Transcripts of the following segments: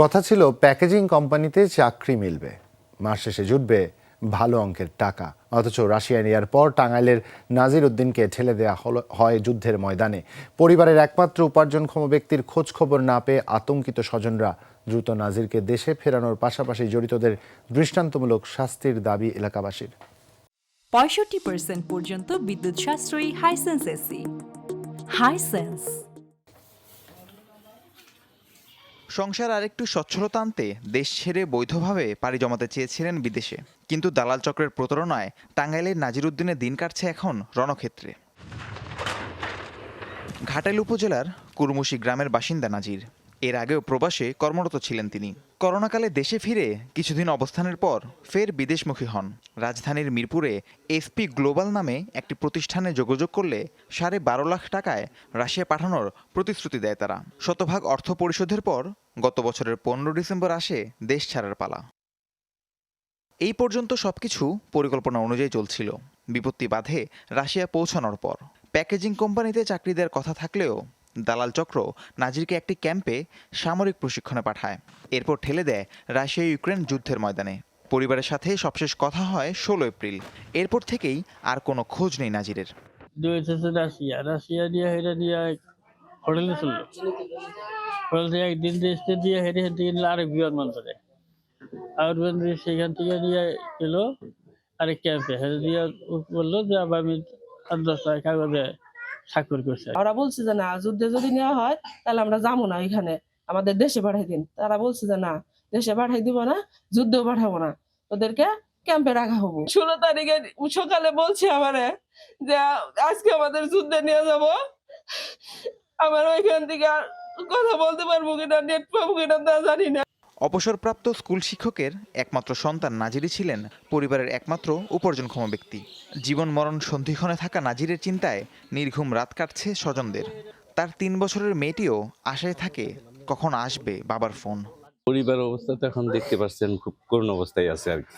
কথা ছিল প্যাকেজিং কোম্পানিতে চাকরি মিলবে। মাস শেষে জুটবে ভালো অঙ্কের টাকা। অথচ রাশিয়ায় নেওয়ার পর টাঙ্গাইলের নাজির উদ্দিনকে ঠেলে দেওয়া হলো হয় যুদ্ধের ময়দানে। পরিবারের একমাত্র উপার্জনক্ষম ব্যক্তির খোঁজ খবর না পেয়ে আতঙ্কিত স্বজনরা দ্রুত নাজিরকে দেশে ফেরানোর পাশাপাশি জড়িতদের দৃষ্টান্তমূলক শাস্তির দাবি এলাকাবাসীর। পঁয়ষট্টি পর্যন্ত বিদ্যুৎ সাশ্রয়ী হাইসেন্স এসি হাইসেন্স সংসার আরেকটু সচ্ছলতা আনতে দেশ ছেড়ে বৈধভাবে পাড়ি জমাতে চেয়েছিলেন বিদেশে। কিন্তু দালাল চক্রের প্রতারণায় টাঙ্গাইলের নাজিরুদ্দিনের দিন কাটছে এখন রণক্ষেত্রে। ঘাটাইল উপজেলার কুরমুশি গ্রামের বাসিন্দা নাজির। এর আগেও প্রবাসে কর্মরত ছিলেন তিনি। করোনাকালে দেশে ফিরে কিছুদিন অবস্থানের পর ফের বিদেশমুখী হন। রাজধানীর মিরপুরে এসপি গ্লোবাল নামে একটি প্রতিষ্ঠানে যোগাযোগ করলে সাড়ে বারো লাখ টাকায় রাশিয়া পাঠানোর প্রতিশ্রুতি দেয় তারা। শতভাগ অর্থ পরিশোধের পর গত বছরের পনেরো ডিসেম্বর আসে দেশ ছাড়ার পালা। এই পর্যন্ত সবকিছু পরিকল্পনা অনুযায়ী চলছিল। বিপত্তি বাধে রাশিয়া পৌঁছানোর পর। প্যাকেজিং কোম্পানিতে চাকরি দেওয়ার কথা থাকলেও দালাল চক্র নাজিরকে একটি ক্যাম্পে সামরিক প্রশিক্ষণে পাঠায়। এরপর ঠেলে দেয় রাশিয়া ইউক্রেন যুদ্ধের ময়দানে। পরিবারের সাথে সবশেষ কথা হয় ষোলো এপ্রিল। এরপর থেকেই আর কোনো খোঁজ নেই নাজিরের। রাশিয়া। রাশিয়া হোটেলে হোটেল একদিন দিয়ে হেরে হেঁটে গেল আরেক বিমানবন্দরে বিমানবন্দরে সেখান থেকে নিয়ে এলো আরেক ক্যাম্পে হেরে দিয়ে বলল যে, আবার আমি কাগজে স্বাক্ষর করছি ওরা বলছে যে, না যুদ্ধে যদি নেওয়া হয়, তাহলে আমরা যাব না এখানে। আমাদের দেশে পাঠাই দিন। তারা বলছে যে, না, দেশে পাঠাই দিব না, যুদ্ধেও পাঠাবো না। ওদেরকে ক্যাম্পে রাখা হব। ষোলো তারিখে সকালে বলছে আমারে যে, আজকে আমাদের যুদ্ধে নিয়ে যাব। আমার ওইখান থেকে আর কথা বলতে পারব কিনা নেট পাবো কিনা তা জানি না। অবসরপ্রাপ্ত স্কুল শিক্ষকের একমাত্র সন্তান নাজিরই ছিলেন পরিবারের একমাত্র উপার্জনক্ষম ব্যক্তি। জীবন মরণ সন্ধিক্ষণে থাকা নাজিরের চিন্তায় নির্ঘুম রাত কাটছে স্বজনদের। তার তিন বছরের মেয়েটিও আশায় থাকে কখন আসবে বাবার ফোন। পরিবার অবস্থা তো এখন দেখতে পাচ্ছেন খুব করুণ অবস্থায় আছে আর কি।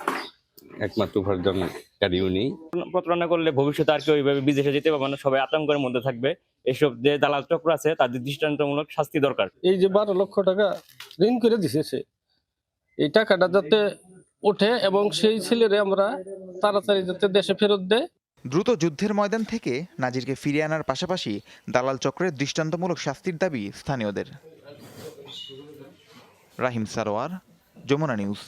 একমাত্র উপার্জনকারী উনি। প্রতারণা করলে ভবিষ্যতে আর কেউ এইভাবে বিদেশে যেতে পারবে না সবাই আতঙ্কের মধ্যে থাকবে। এসব যে দালাল চক্র আছে তাদের দৃষ্টান্তমূলক শাস্তি দরকার। এই যে বারো লক্ষ টাকা ঋণ করে দিছে সে এই টাকাটা যাতে ওঠে এবং সেই ছেলেরে আমরা তাড়াতাড়ি যাতে দেশে ফেরত দেয়। দ্রুত যুদ্ধের ময়দান থেকে নাজিরকে ফিরিয়ে আনার পাশাপাশি দালাল চক্রের দৃষ্টান্তমূলক শাস্তির দাবি স্থানীয়দের। রাহিম সারোয়ার যমুনা নিউজ।